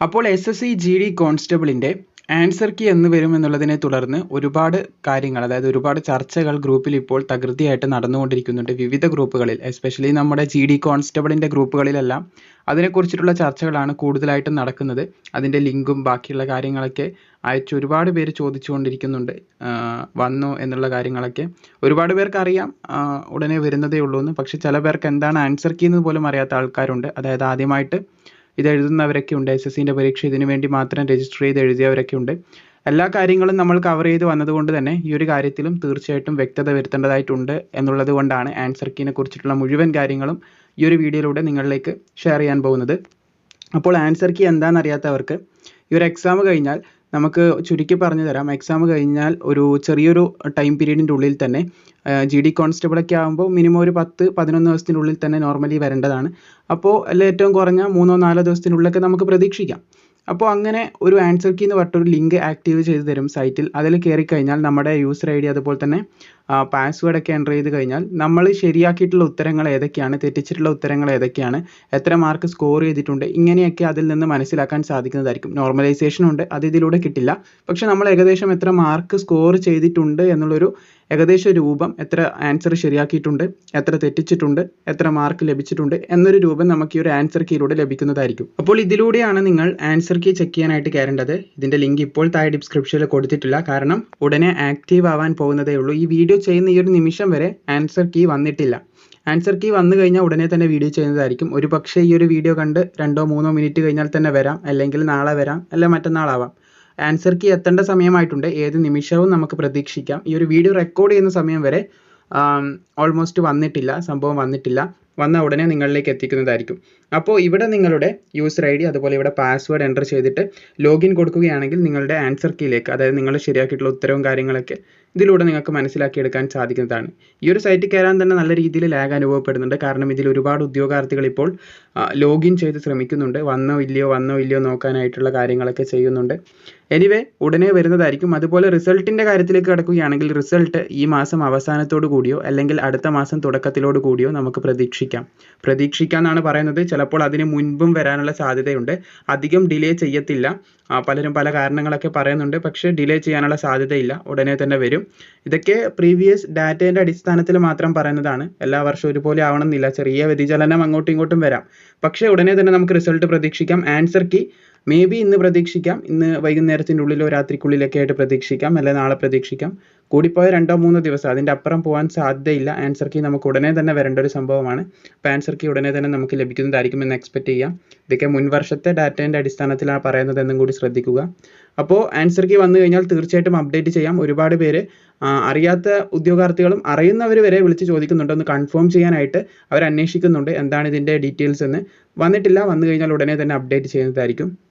അപ്പോൾ S S C G D കോൺസ്റ്റബിളിന്റെ answer key എന്ന് വരും എന്നുള്ളതിനെ തുടർന്ന് ഒരുപാട് കാര്യങ്ങൾ അതായത് ഒരുപാട് ചർച്ചകൾ ഗ്രൂപ്പിൽ ഇപ്പോൾ തകൃതിയായിട്ട് നടന്നുകൊണ്ടിരിക്കുന്നുണ്ട് വിവിധ ഗ്രൂപ്പുകളിൽ. എസ്പെഷ്യലി നമ്മുടെ ജി ഡി കോൺസ്റ്റബിളിന്റെ ഗ്രൂപ്പുകളിലെല്ലാം അതിനെക്കുറിച്ചിട്ടുള്ള ചർച്ചകളാണ് കൂടുതലായിട്ടും നടക്കുന്നത്. അതിന്റെ ലിങ്കും ബാക്കിയുള്ള കാര്യങ്ങളൊക്കെ അയച്ച് ഒരുപാട് പേര് ചോദിച്ചുകൊണ്ടിരിക്കുന്നുണ്ട്. വന്നോ എന്നുള്ള കാര്യങ്ങളൊക്കെ. ഒരുപാട് പേർക്ക് അറിയാം ഉടനെ വരുന്നതേ ഉള്ളൂ എന്ന് പക്ഷേ ചില പേർക്ക് എന്താണ് ആൻസർ കീ എന്ന് പോലും അറിയാത്ത ആൾക്കാരുണ്ട്. അതായത് ആദ്യമായിട്ട് ഇത് എഴുതുന്നവരൊക്കെ ഉണ്ട് എസ് എസ് പരീക്ഷ ഇതിനു വേണ്ടി മാത്രം രജിസ്റ്റർ ചെയ്ത് എഴുതിയവരൊക്കെ ഉണ്ട്. എല്ലാ കാര്യങ്ങളും നമ്മൾ കവർ ചെയ്ത് വന്നതുകൊണ്ട് തന്നെ ഈ ഒരു കാര്യത്തിലും തീർച്ചയായിട്ടും വ്യക്തത വരുത്തേണ്ടതായിട്ടുണ്ട് എന്നുള്ളത് കൊണ്ടാണ് ആൻസർ കീനെ കുറിച്ചിട്ടുള്ള മുഴുവൻ കാര്യങ്ങളും ഈ ഒരു വീഡിയോയിലൂടെ നിങ്ങളിലേക്ക് ഷെയർ ചെയ്യാൻ പോകുന്നത്. അപ്പോൾ ആൻസർ കീ എന്താണെന്ന് അറിയാത്തവർക്ക് ഈ ഒരു എക്സാം കഴിഞ്ഞാൽ നമുക്ക് ചുരുക്കി പറഞ്ഞു തരാം. എക്സാം കഴിഞ്ഞാൽ ഒരു ചെറിയൊരു ടൈം പീരീഡിന്റെ ഉള്ളിൽ തന്നെ ജി ഡി കോൺസ്റ്റബിളൊക്കെ ആകുമ്പോൾ മിനിമം ഒരു പത്ത് പതിനൊന്ന് ദിവസത്തിന്റെ ഉള്ളിൽ തന്നെ നോർമലി വരേണ്ടതാണ്. അപ്പോൾ അല്ല ഏറ്റവും കുറഞ്ഞ മൂന്നോ നാലോ ദിവസത്തിനുള്ളിലൊക്കെ നമുക്ക് പ്രതീക്ഷിക്കാം. അപ്പോൾ അങ്ങനെ ഒരു ആൻസർ കീ എന്ന് പറഞ്ഞിട്ടൊരു ലിങ്ക് ആക്റ്റീവ് ചെയ്ത് തരും സൈറ്റിൽ അതിൽ കയറി കഴിഞ്ഞാൽ നമ്മുടെ യൂസർ ഐ ഡി അതുപോലെ തന്നെ പാസ്വേഡ് ഒക്കെ എന്റർ ചെയ്ത് കഴിഞ്ഞാൽ നമ്മൾ ശരിയാക്കിയിട്ടുള്ള ഉത്തരങ്ങൾ ഏതൊക്കെയാണ് തെറ്റിച്ചിട്ടുള്ള ഉത്തരങ്ങൾ ഏതൊക്കെയാണ് എത്ര മാർക്ക് സ്കോർ ചെയ്തിട്ടുണ്ട് ഇങ്ങനെയൊക്കെ അതിൽ നിന്ന് മനസ്സിലാക്കാൻ സാധിക്കുന്നതായിരിക്കും. നോർമലൈസേഷൻ ഉണ്ട് അത് ഇതിലൂടെ കിട്ടില്ല. പക്ഷെ നമ്മൾ ഏകദേശം എത്ര മാർക്ക് സ്കോർ ചെയ്തിട്ടുണ്ട് എന്നുള്ളൊരു ഏകദേശ രൂപം എത്ര ആൻസർ ശരിയാക്കിയിട്ടുണ്ട് എത്ര തെറ്റിച്ചിട്ടുണ്ട് എത്ര മാർക്ക് ലഭിച്ചിട്ടുണ്ട് എന്നൊരു രൂപം നമുക്ക് ഈ ഒരു ആൻസർ കീയിലൂടെ ലഭിക്കുന്നതായിരിക്കും. അപ്പോൾ ഇതിലൂടെയാണ് നിങ്ങൾ ആൻസർ കീ ചെക്ക് ചെയ്യാനായിട്ട് കയറേണ്ടത്. ഇതിന്റെ ലിങ്ക് ഇപ്പോൾ താഴെ ഡിസ്ക്രിപ്ഷനിൽ കൊടുത്തിട്ടില്ല. കാരണം ഉടനെ ആക്റ്റീവ് ആവാൻ പോകുന്നതേ ഉള്ളൂ. ഈ വീഡിയോ ചെയ്യുന്ന ഈ ഒരു നിമിഷം വരെ ആൻസർ കീ വന്നിട്ടില്ല. ആൻസർ കീ വന്നു കഴിഞ്ഞാൽ ഉടനെ തന്നെ വീഡിയോ ചെയ്യുന്നതായിരിക്കും. ഒരു പക്ഷേ ഈ ഒരു വീഡിയോ കണ്ട് രണ്ടോ മൂന്നോ മിനിറ്റ് കഴിഞ്ഞാൽ തന്നെ വരാം അല്ലെങ്കിൽ നാളെ വരാം അല്ല മറ്റന്നാളാവാം. ആൻസർ കീ എത്തേണ്ട സമയമായിട്ടുണ്ട്. ഏത് നിമിഷവും നമുക്ക് പ്രതീക്ഷിക്കാം. ഈ ഒരു വീഡിയോ റെക്കോർഡ് ചെയ്യുന്ന സമയം വരെ ഓൾമോസ്റ്റ് വന്നിട്ടില്ല സംഭവം വന്നിട്ടില്ല. വന്ന ഉടനെ നിങ്ങളിലേക്ക് എത്തിക്കുന്നതായിരിക്കും. അപ്പോൾ ഇവിടെ നിങ്ങളുടെ യൂസർ ഐ ഡി അതുപോലെ ഇവിടെ പാസ്വേഡ് എന്റർ ചെയ്തിട്ട് ലോഗിൻ കൊടുക്കുകയാണെങ്കിൽ നിങ്ങളുടെ ആൻസർ കീയിലേക്ക് അതായത് നിങ്ങൾ ശരിയാക്കിയിട്ടുള്ള ഉത്തരവും കാര്യങ്ങളൊക്കെ ഇതിലൂടെ നിങ്ങൾക്ക് മനസ്സിലാക്കിയെടുക്കാൻ സാധിക്കുന്നതാണ്. ഈ ഒരു സൈറ്റിൽ കയറാൻ തന്നെ നല്ല രീതിയിൽ ലാഗ് അനുഭവപ്പെടുന്നുണ്ട്. കാരണം ഇതിൽ ഒരുപാട് ഉദ്യോഗാർത്ഥികൾ ഇപ്പോൾ ലോഗിൻ ചെയ്ത് ശ്രമിക്കുന്നുണ്ട്. വന്നോ ഇല്ലയോ വന്നോ ഇല്ലയോ നോക്കാനായിട്ടുള്ള കാര്യങ്ങളൊക്കെ ചെയ്യുന്നുണ്ട്. എനിവേ ഉടനെ വരുന്നതായിരിക്കും. അതുപോലെ റിസൾട്ടിന്റെ കാര്യത്തിലേക്ക് കിടക്കുകയാണെങ്കിൽ റിസൾട്ട് ഈ മാസം അവസാനത്തോടു കൂടിയോ അല്ലെങ്കിൽ അടുത്ത മാസം തുടക്കത്തിലോട് കൂടിയോ നമുക്ക് പ്രതീക്ഷിക്കാം. പ്രതീക്ഷിക്കാം എന്നാണ് പറയുന്നത്. ചിലപ്പോൾ അതിന് മുൻപും വരാനുള്ള സാധ്യതയുണ്ട്. അധികം ഡിലേ ചെയ്യത്തില്ല. പലരും പല കാരണങ്ങളൊക്കെ പറയുന്നുണ്ട്. പക്ഷേ ഡിലേ ചെയ്യാനുള്ള സാധ്യതയില്ല. ഉടനെ തന്നെ വരും. ഇതൊക്കെ പ്രീവിയസ് ഡാറ്റേന്റെ അടിസ്ഥാനത്തിൽ മാത്രം പറയുന്നതാണ്. എല്ലാ വർഷവും ഒരുപോലെ ആവണമെന്നില്ല. ചെറിയ വ്യതിചലനം അങ്ങോട്ടും ഇങ്ങോട്ടും വരാം. പക്ഷേ ഉടനെ തന്നെ നമുക്ക് റിസൾട്ട് പ്രതീക്ഷിക്കാം. ആൻസർ കീ മേ ബി ഇന്ന് പ്രതീക്ഷിക്കാം. ഇന്ന് വൈകുന്നേരത്തിന്റെ ഉള്ളിലോ രാത്രിക്കുള്ളിലൊക്കെ ആയിട്ട് പ്രതീക്ഷിക്കാം. അല്ലെ നാളെ പ്രതീക്ഷിക്കാം. കൂടിപ്പോയ രണ്ടോ മൂന്നോ ദിവസം. അതിന്റെ അപ്പുറം പോകാൻ സാധ്യതയില്ല. ആൻസർ കീ നമുക്ക് ഉടനെ തന്നെ വരേണ്ട ഒരു സംഭവമാണ്. അപ്പോൾ ആൻസർ കീ ഉടനെ തന്നെ നമുക്ക് ലഭിക്കുന്നതായിരിക്കും എന്ന് എക്സ്പെക്ട് ചെയ്യാം. ഇതൊക്കെ മുൻ വർഷത്തെ ഡാറ്റേന്റെ അടിസ്ഥാനത്തിലാണ് പറയുന്നത് എന്നും കൂടി ശ്രദ്ധിക്കുക. അപ്പോൾ ആൻസർ കീ വന്നു കഴിഞ്ഞാൽ തീർച്ചയായിട്ടും അപ്ഡേറ്റ് ചെയ്യാം. ഒരുപാട് പേര് അറിയാത്ത ഉദ്യോഗാർത്ഥികളും അറിയുന്നവർ വരെ വിളിച്ച് ചോദിക്കുന്നുണ്ട്. ഒന്ന് കൺഫേം ചെയ്യാനായിട്ട് അവർ അന്വേഷിക്കുന്നുണ്ട് എന്താണ് ഇതിന്റെ ഡീറ്റെയിൽസ് എന്ന്. വന്നിട്ടില്ല. വന്നു കഴിഞ്ഞാൽ ഉടനെ തന്നെ അപ്ഡേറ്റ് ചെയ്യുന്നതായിരിക്കും.